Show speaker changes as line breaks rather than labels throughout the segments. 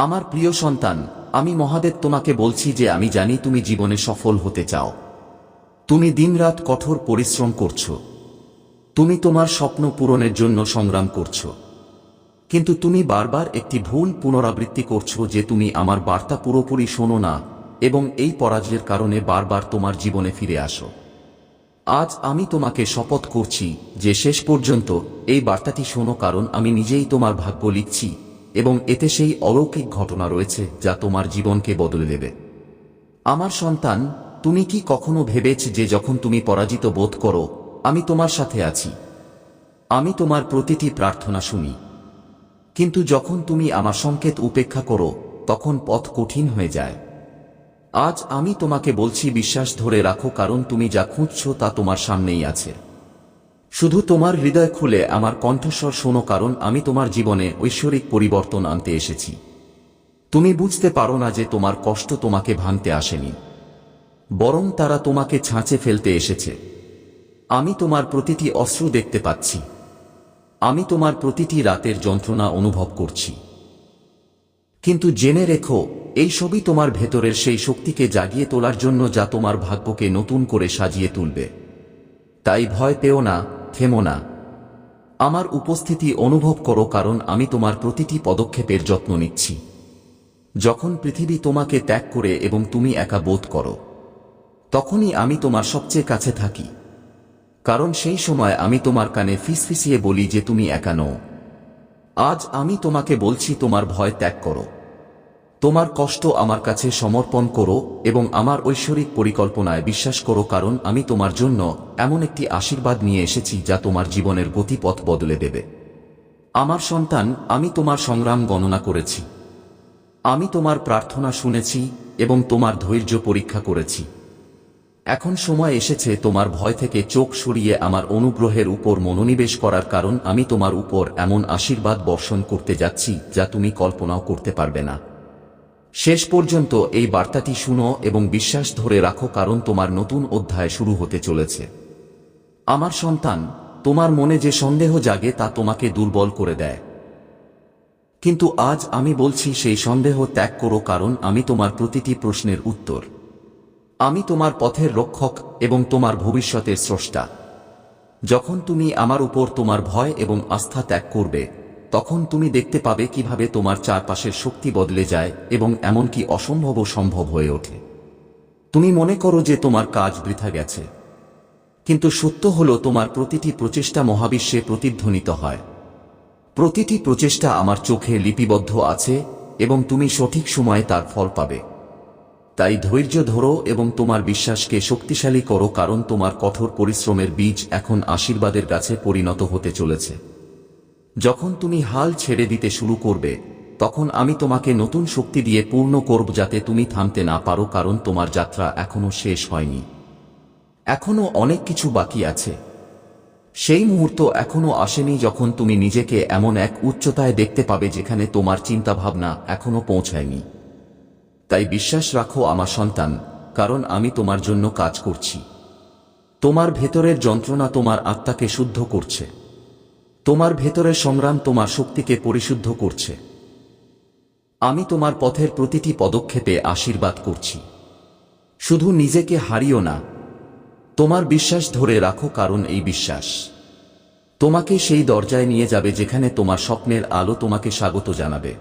আমার প্রিয় সন্তান, আমি মহাদেব তোমাকে বলছি যে আমি জানি তুমি জীবনে সফল হতে চাও। তুমি দিনরাত কঠোর পরিশ্রম করছ। তুমি তোমার স্বপ্ন পূরণের জন্য সংগ্রাম করছ। কিন্তু তুমি বারবার একটি ভুল পুনরাবৃত্তি করছ যে তুমি আমার বার্তা পুরোপুরি শোনো না এবং এই পরাজয়ের কারণে বারবার তোমার জীবনে ফিরে আসো। আজ আমি তোমাকে শপথ করছি যে শেষ পর্যন্ত এই বার্তাটি শোনো কারণ আমি নিজেই তোমার ভাগ্য লিখছি। এবং এতে সেই অলৌকিক ঘটনা রয়েছে যা তোমার জীবনকে বদলে দেবে। আমার সন্তান, তুমি কি কখনো ভেবেছ যে যখন তুমি পরাজিত বোধ করো, আমি তোমার সাথে আছি? আমি তোমার প্রতিটি প্রার্থনা শুনি। কিন্তু যখন তুমি আমার সংকেত উপেক্ষা করো, তখন পথ কঠিন হয়ে যায়। আজ আমি তোমাকে বলছি, বিশ্বাস ধরে রাখো, কারণ তুমি যা খুঁজছ তা তোমার সামনেই আছে। শুধু তোমার হৃদয় খুলে আমার কণ্ঠস্বর শোনো কারণ আমি তোমার জীবনে ঐশ্বরিক পরিবর্তন আনতে এসেছি। তুমি বুঝতে পারো না যে তোমার কষ্ট তোমাকে ভাঙতে আসেনি। বরং তারা তোমাকে ছাঁচে ফেলতে এসেছে। আমি তোমার প্রতিটি অস্ত্র দেখতে পাচ্ছি। আমি তোমার প্রতিটি রাতের যন্ত্রণা অনুভব করছি। কিন্তু জেনে রেখো, এই সবই তোমার ভেতরের সেই শক্তিকে জাগিয়ে তোলার জন্য যা তোমার ভাগ্যকে নতুন করে সাজিয়ে তুলবে। তাই ভয় পেও না থেমো না। আমার উপস্থিতি অনুভব করো কারণ আমি তোমার প্রতিটি পদক্ষেপের যত্ন নিচ্ছি। যখন পৃথিবী তোমাকে ত্যাগ করে এবং তুমি একা বোধ করো, তখনই আমি তোমার সবচেয়ে কাছে থাকি। কারণ সেই সময় আমি তোমার কানে ফিসফিসিয়ে বলি যে তুমি একা নও। আজ আমি তোমাকে বলছি তোমার ভয় ত্যাগ করো। তোমার কষ্ট আমার কাছে সমর্পণ করো এবং আমার ঐশ্বরিক পরিকল্পনায় বিশ্বাস করো, কারণ আমি তোমার জন্য এমন একটি আশীর্বাদ নিয়ে এসেছি যা তোমার জীবনের গতিপথ বদলে দেবে। আমার সন্তান, আমি তোমার সংগ্রাম গণনা করেছি। আমি তোমার প্রার্থনা শুনেছি এবং তোমার ধৈর্য পরীক্ষা করেছি। এখন সময় এসেছে তোমার ভয় থেকে চোখ সরিয়ে আমার অনুগ্রহের উপর মনোনিবেশ করার, কারণ আমি তোমার উপর এমন আশীর্বাদ বর্ষণ করতে যাচ্ছি যা তুমি কল্পনাও করতে পারবে না। শেষ পর্যন্ত এই বার্তাটি শুনো এবং বিশ্বাস ধরে রাখো কারণ তোমার নতুন অধ্যায় শুরু হতে চলেছে। আমার সন্তান, তোমার মনে যে সন্দেহ জাগে তা তোমাকে দুর্বল করে দেয়। কিন্তু আজ আমি বলছি সেই সন্দেহ ত্যাগ করো কারণ আমি তোমার প্রতিটি প্রশ্নের উত্তর। আমি তোমার পথের রক্ষক এবং তোমার ভবিষ্যতের স্রষ্টা। যখন তুমি আমার উপর তোমার ভয় এবং আস্থা ত্যাগ করবে তখন তুমি দেখতে পাবে কীভাবে তোমার চারপাশের শক্তি বদলে যায় এবং এমনকি অসম্ভবও সম্ভব হয়ে ওঠে। তুমি মনে করো যে তোমার কাজ বৃথা গেছে। কিন্তু সত্য হল তোমার প্রতিটি প্রচেষ্টা মহাবিশ্বে প্রতিধ্বনিত হয়। প্রতিটি প্রচেষ্টা আমার চোখে লিপিবদ্ধ আছে এবং তুমি সঠিক সময়ে তার ফল পাবে। তাই ধৈর্য ধরো এবং তোমার বিশ্বাসকে শক্তিশালী করো কারণ তোমার কঠোর পরিশ্রমের বীজ এখন আশীর্বাদের গাছে পরিণত হতে চলেছে। যখন তুমি হাল ছেড়ে দিতে শুরু করবে, তখন আমি তোমাকে নতুন শক্তি দিয়ে পূর্ণ করব যাতে তুমি থামতে না পারো কারণ তোমার যাত্রা এখনও শেষ হয়নি। এখনও অনেক কিছু বাকি আছে। সেই মুহূর্ত এখনও আসেনি যখন তুমি নিজেকে এমন এক উচ্চতায় দেখতে পাবে যেখানে তোমার চিন্তাভাবনা এখনও পৌঁছায়নি। তাই বিশ্বাস রাখো আমার সন্তান, কারণ আমি তোমার জন্য কাজ করছি। তোমার ভেতরের যন্ত্রণা তোমার আত্মাকে শুদ্ধ করছে। তোমার ভেতরের সংগ্রাম তোমার শক্তিকে পরিশুদ্ধ করছে। আমি তোমার পথের প্রতিটি পদক্ষেপে আশীর্বাদ করছি। শুধু নিজেকে হারিও না, তোমার বিশ্বাস ধরে রাখো কারণ এই বিশ্বাস। তোমাকে সেই দরজায় নিয়ে যাবে যেখানে তোমার স্বপ্নের আলো তোমাকে স্বাগত জানাবে।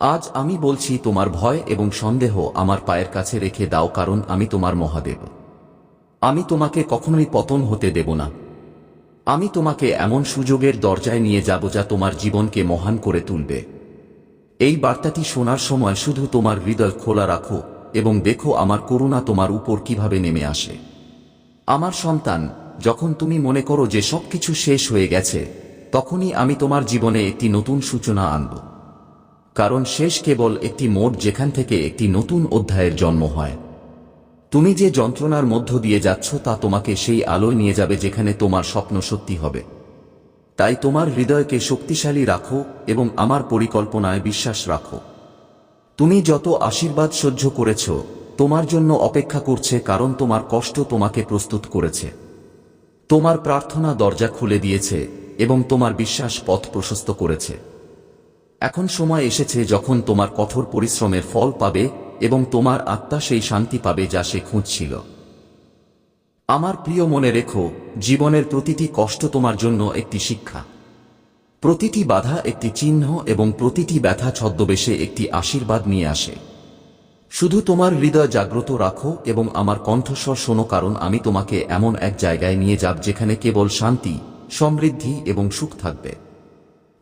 আজ আমি বলছি, তোমার ভয় এবং সন্দেহ আমার পায়ের কাছে রেখে দাও কারণ আমি তোমার মহাদেব। আমি তোমাকে কখনোই পতন হতে দেব না। আমি তোমাকে এমন সুযোগের দরজায় নিয়ে যাব যা তোমার জীবনকে মহান করে তুলবে। এই বার্তাটি শোনার সময় শুধু তোমার হৃদয় খোলা রাখো এবং দেখো আমার করুণা তোমার উপর কীভাবে নেমে আসে। আমার সন্তান, যখন তুমি মনে করো যে সবকিছু শেষ হয়ে গেছে, তখনই আমি তোমার জীবনে একটি নতুন সূচনা আনব। কারণ শেষ কেবল একটি মোড় যেখান থেকে একটি নতুন অধ্যায়ের জন্ম হয়। তুমি যে যন্ত্রণার মধ্য দিয়ে যাচ্ছ তা তোমাকে সেই আলোয় নিয়ে যাবে যেখানে তোমার স্বপ্ন সত্যি হবে। তাই তোমার হৃদয়কে শক্তিশালী রাখো এবং আমার পরিকল্পনায় বিশ্বাস রাখো। তুমি যত আশীর্বাদ সহ্য করেছ, তোমার জন্য অপেক্ষা করছে কারণ তোমার কষ্ট তোমাকে প্রস্তুত করেছে। তোমার প্রার্থনা দরজা খুলে দিয়েছে এবং তোমার বিশ্বাস পথ প্রশস্ত করেছে। এখন সময় এসেছে যখন তোমার কঠোর পরিশ্রমের ফল পাবে এবং তোমার আত্মা সেই শান্তি পাবে যা সে খুঁজছিল। আমার প্রিয় মনে রেখো, জীবনের প্রতিটি কষ্ট তোমার জন্য একটি শিক্ষা। প্রতিটি বাধা একটি চিহ্ন এবং প্রতিটি ব্যথা ছদ্মবেশে একটি আশীর্বাদ নিয়ে আসে। শুধু তোমার হৃদয় জাগ্রত রাখো এবং আমার কণ্ঠস্বর শোনো কারণ আমি তোমাকে এমন এক জায়গায় নিয়ে যাব যেখানে কেবল শান্তি, সমৃদ্ধি এবং সুখ থাকবে।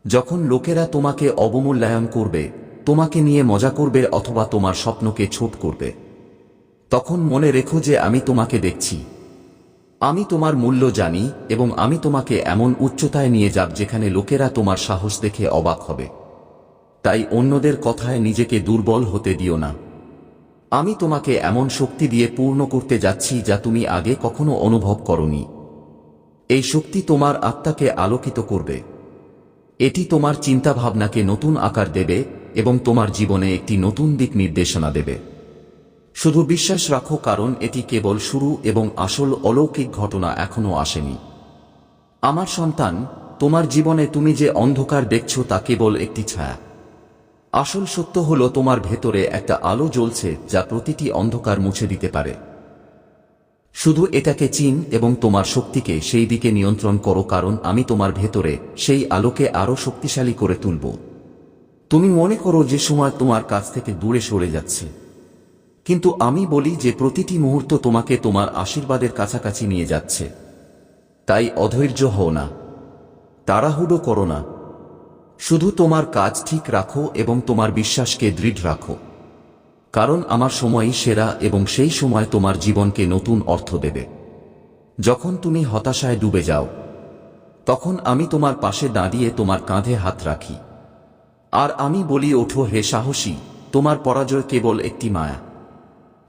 যখন লোকেরা তোমাকে অবমূল্যায়ন করবে তোমাকে নিয়ে মজা করবে অথবা তোমার স্বপ্নকে ছোট করবে। তখন মনে রেখো যে আমি তোমাকে দেখছি। আমি তোমার মূল্য জানি এবং আমি তোমাকে এমন উচ্চতায় নিয়ে যাব যেখানে লোকেরা তোমার সাহস দেখে অবাক হবে। তাই অন্যদের কথায় নিজেকে দুর্বল হতে দিও না। আমি তোমাকে এমন শক্তি দিয়ে পূর্ণ করতে যাচ্ছি যা তুমি আগে কখনো অনুভব করনি। এই শক্তি তোমার আত্মাকে আলোকিত করবে। এটি তোমার চিন্তাভাবনাকে নতুন আকার দেবে এবং তোমার জীবনে একটি নতুন দিক নির্দেশনা দেবে। শুধু বিশ্বাস রাখো, কারণ এটি কেবল শুরু এবং আসল অলৌকিক ঘটনা এখনও আসেনি। আমার সন্তান, তোমার জীবনে তুমি যে অন্ধকার দেখছ তা কেবল একটি ছায়া। আসল সত্য হল তোমার ভেতরে একটা আলো জ্বলছে যা প্রতিটি অন্ধকার মুছে দিতে পারে। শুধু এটাকে চিন এবং তোমার শক্তিকে সেই দিকে নিয়ন্ত্রণ করো, কারণ আমি তোমার ভেতরে সেই আলোকে আরও শক্তিশালী করে তুলব। তুমি মনে করো যে সময় তোমার কাছ থেকে দূরে সরে যাচ্ছে। কিন্তু আমি বলি যে প্রতিটি মুহূর্ত তোমাকে তোমার আশীর্বাদের কাছাকাছি নিয়ে যাচ্ছে। তাই অধৈর্য হও না। তাড়াহুড়ো করো না। শুধু তোমার কাজ ঠিক রাখো এবং তোমার বিশ্বাসকে দৃঢ় রাখো। কারণ আমার সময়ই সেরা এবং সেই সময় তোমার জীবনকে নতুন অর্থ দেবে। যখন তুমি হতাশায় ডুবে যাও, তখন আমি তোমার পাশে দাঁড়িয়ে তোমার কাঁধে হাত রাখি। আর আমি বলি, ওঠো হে সাহসী, তোমার পরাজয় কেবল একটি মায়া।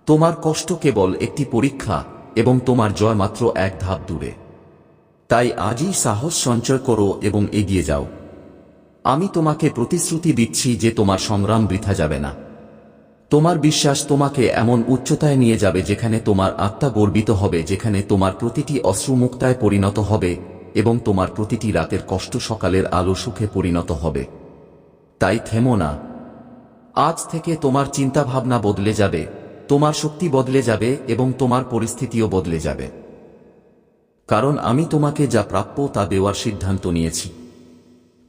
তোমার কষ্ট কেবল একটি পরীক্ষা, এবং তোমার জয় মাত্র এক ধাপ দূরে। তাই আজই সাহস সঞ্চয় করো এবং এগিয়ে যাও। আমি তোমাকে প্রতিশ্রুতি দিচ্ছি যে তোমার সংগ্রাম বৃথা যাবে না। তোমার বিশ্বাস তোমাকে এমন উচ্চতায় নিয়ে যাবে যেখানে তোমার আত্মা গর্বিত হবে, যেখানে তোমার প্রতিটি অশ্রুমুক্তায় পরিণত হবে, এবং তোমার প্রতিটি রাতের কষ্ট সকালের আলো সুখে পরিণত হবে। তাই থেমো না। আজ থেকে তোমার চিন্তাভাবনা বদলে যাবে, তোমার শক্তি বদলে যাবে এবং তোমার পরিস্থিতিও বদলে যাবে। কারণ আমি তোমাকে যা প্রাপ্য তা দেওয়ার সিদ্ধান্ত নিয়েছি।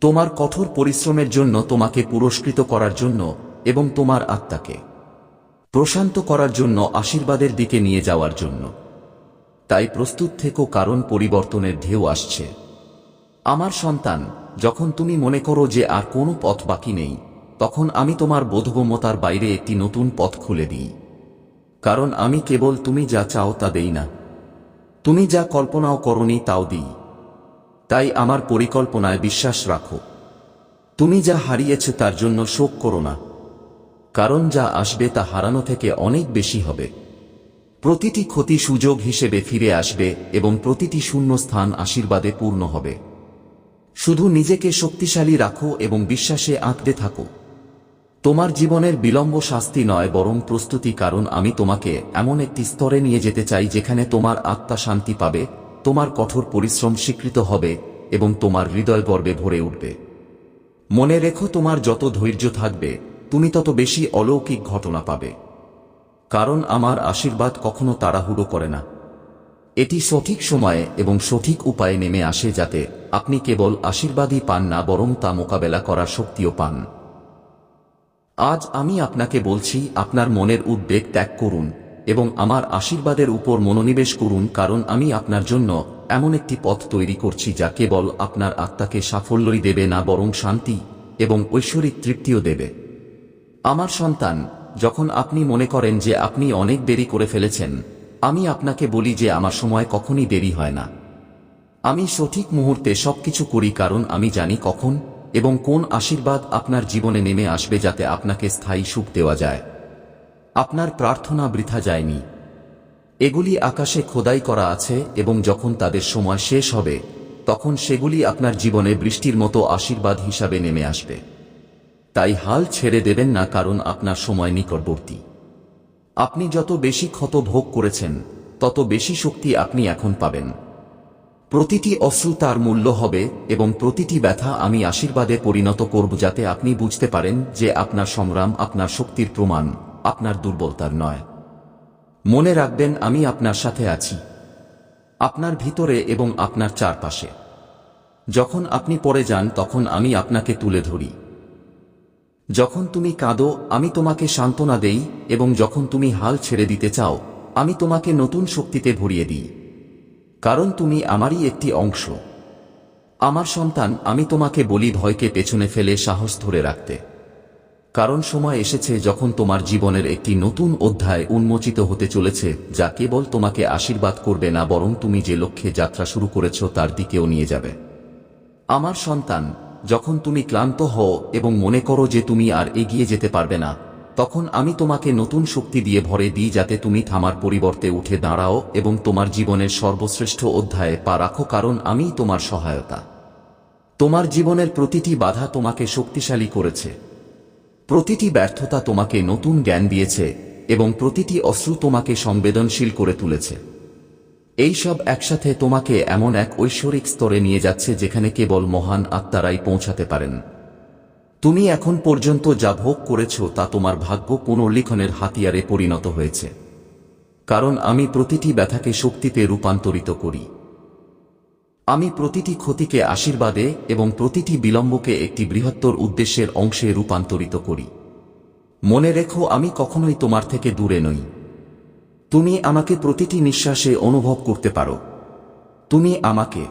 তোমার কঠোর পরিশ্রমের জন্য তোমাকে পুরস্কৃত করার জন্য এবং তোমার আত্মাকে প্রশান্ত করার জন্য আশীর্বাদের দিকে নিয়ে যাওয়ার জন্য। তাই প্রস্তুত থেকো কারণ পরিবর্তনের ঢেউ আসছে। আমার সন্তান, যখন তুমি মনে করো যে আর কোনো পথ বাকি নেই, তখন আমি তোমার বোধগম্যতার বাইরে একটি নতুন পথ খুলে দিই। কারণ আমি কেবল তুমি যা চাও তা দেই না। তুমি যা কল্পনাও করনি তাও দিই। তাই আমার পরিকল্পনায় বিশ্বাস রাখো। তুমি যা হারিয়েছে তার জন্য শোক করো না। কারণ যা আসবে তা হারানো থেকে অনেক বেশি হবে। প্রতিটি ক্ষতি সুযোগ হিসেবে ফিরে আসবে এবং প্রতিটি শূন্য স্থান আশীর্বাদে পূর্ণ হবে। শুধু নিজেকে শক্তিশালী রাখো এবং বিশ্বাসে আঁকড়ে থাকো। তোমার জীবনের বিলম্ব শাস্তি নয়, বরং প্রস্তুতি, কারণ আমি তোমাকে এমন একটি স্তরে নিয়ে যেতে চাই যেখানে তোমার আত্মা শান্তি পাবে, তোমার কঠোর পরিশ্রম স্বীকৃত হবে, এবং তোমার হৃদয় গর্বে ভরে উঠবে। মনে রেখো তোমার যত ধৈর্য থাকবে, তুমি তত বেশি অলৌকিক ঘটনা পাবে। কারণ আমার আশীর্বাদ কখনো তাড়াহুড়ো করে না। এটি সঠিক সময়ে এবং সঠিক উপায়ে নেমে আসে যাতে আপনি কেবল আশীর্বাদই পান না বরং তা মোকাবেলা করার শক্তিও পান। আজ আমি আপনাকে বলছি, আপনার মনের উদ্বেগ ত্যাগ করুন এবং আমার আশীর্বাদের উপর মনোনিবেশ করুন কারণ আমি আপনার জন্য এমন একটি পথ তৈরি করছি যা কেবল আপনার আত্মাকে সাফল্যই দেবে না বরং শান্তি এবং ঐশ্বরিক তৃপ্তিও দেবে। আমার সন্তান, যখন আপনি মনে করেন যে আপনি অনেক দেরি করে ফেলেছেন আমি আপনাকে বলি যে আমার সময় কখনই দেরি হয় না। আমি সঠিক মুহূর্তে সবকিছু করি কারণ আমি জানি কখন এবং কোন আশীর্বাদ আপনার জীবনে নেমে আসবে যাতে আপনাকে স্থায়ী সুখ দেওয়া যায়। আপনার প্রার্থনা বৃথা যায়নি। এগুলি আকাশে খোদাই করা আছে এবং যখন তাদের সময় শেষ হবে, তখন সেগুলি আপনার জীবনে বৃষ্টির মতো আশীর্বাদ হিসাবে নেমে আসবে। তাই হাল ছেড়ে দেবেন না কারণ আপনার সময় নিকটবর্তী। আপনি যত বেশি ক্ষত ভোগ করেছেন, তত বেশি শক্তি আপনি এখন পাবেন। প্রতিটি অশ্রু তার মূল্য হবে এবং প্রতিটি ব্যথা আমি আশীর্বাদে পরিণত করব যাতে আপনি বুঝতে পারেন যে আপনার সংগ্রাম আপনার শক্তির প্রমাণ, আপনার দুর্বলতার নয়। মনে রাখবেন, আমি আপনার সাথে আছি। আপনার ভিতরে এবং আপনার চারপাশে। যখন আপনি পড়ে যান, তখন আমি আপনাকে তুলে ধরি। যখন তুমি কাঁদো, আমি তোমাকে সান্ত্বনা দেই এবং যখন তুমি হাল ছেড়ে দিতে চাও, আমি তোমাকে নতুন শক্তিতে ভরিয়ে দিই। কারণ তুমি আমারই একটি অংশ। আমার সন্তান, আমি তোমাকে বলি ভয়কে পেছনে ফেলে সাহস ধরে রাখতে। কারণ সময় এসেছে যখন তোমার জীবনের একটি নতুন অধ্যায় উন্মোচিত হতে চলেছে, যা কেবল তোমাকে আশীর্বাদ করবে না, বরং তুমি যে লক্ষ্যে যাত্রা শুরু করেছ তার দিকেও নিয়ে যাবে। আমার সন্তান যখন তুমি ক্লান্ত হও এবং মনে করো যে তুমি আর এগিয়ে যেতে পারবে না, তখন আমি তোমাকে নতুন শক্তি দিয়ে ভরে দিই যাতে তুমি থামার পরিবর্তে উঠে দাঁড়াও এবং তোমার জীবনের সর্বশ্রেষ্ঠ অধ্যায়ে পা রাখো কারণ আমিই তোমার সহায়তা। তোমার জীবনের প্রতিটি বাধা তোমাকে শক্তিশালী করেছে। প্রতিটি ব্যর্থতা তোমাকে নতুন জ্ঞান দিয়েছে এবং প্রতিটি অশ্রু তোমাকে সংবেদনশীল করে তুলেছে। এই সব একসাথে তোমাকে এমন এক ঐশ্বরিক স্তরে নিয়ে যাচ্ছে যেখানে কেবল মহান আত্মারাই পৌঁছাতে পারেন। তুমি এখন পর্যন্ত যা ভোগ করেছ তা তোমার ভাগ্য পুনর্লিখনের হাতিয়ারে পরিণত হয়েছে। কারণ আমি প্রতিটি ব্যথাকে শক্তিতে রূপান্তরিত করি। আমি প্রতিটি ক্ষতিকে আশীর্বাদে এবং প্রতিটি বিলম্বকে একটি বৃহত্তর উদ্দেশ্যের অংশে রূপান্তরিত করি। মনে রেখো আমি কখনোই তোমার থেকে দূরে নই। তুমি আমাকে প্রতিটি নিঃশ্বাসে অনুভব করতে পারো। তুমি আমাকে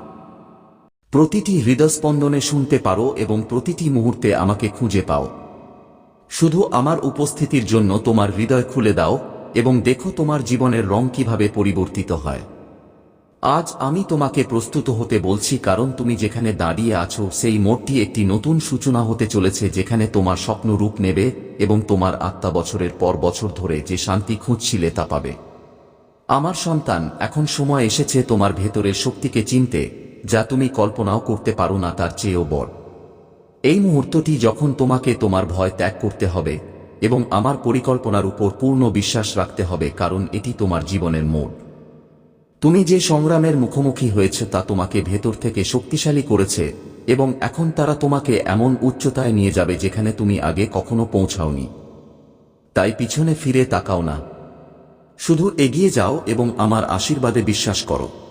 প্রতিটি হৃদস্পন্দনে শুনতে পারো এবং প্রতিটি মুহূর্তে আমাকে খুঁজে পাও। শুধু আমার উপস্থিতির জন্য তোমার হৃদয় খুলে দাও এবং দেখো তোমার জীবনের রং কীভাবে পরিবর্তিত হয়। আজ আমি তোমাকে প্রস্তুত হতে বলছি কারণ তুমি যেখানে দাঁড়িয়ে আছো সেই মোড়টি একটি নতুন সূচনা হতে চলেছে যেখানে তোমার স্বপ্ন রূপ নেবে এবং তোমার আত্মা বছরের পর বছর ধরে যে শান্তি খুঁজছিলে তা পাবে। আমার সন্তান, এখন সময় এসেছে তোমার ভেতরের শক্তিকে চিনতে, যা তুমি কল্পনাও করতে পারো না তার চেয়েও বড়। এই মুহূর্তটি যখন তোমাকে তোমার ভয় ত্যাগ করতে হবে, এবং আমার পরিকল্পনার উপর পূর্ণ বিশ্বাস রাখতে হবে, কারণ এটি তোমার জীবনের মোড়। তুমি যে সংগ্রামের মুখোমুখি হয়েছে তা তোমাকে ভেতর থেকে শক্তিশালী করেছে, এবং এখন তারা তোমাকে এমন উচ্চতায় নিয়ে যাবে যেখানে তুমি আগে কখনো পৌঁছাওনি। তাই পিছনে ফিরে তাকাও না। শুধু এগিয়ে যাও এবং আমার আশীর্বাদে বিশ্বাস করো।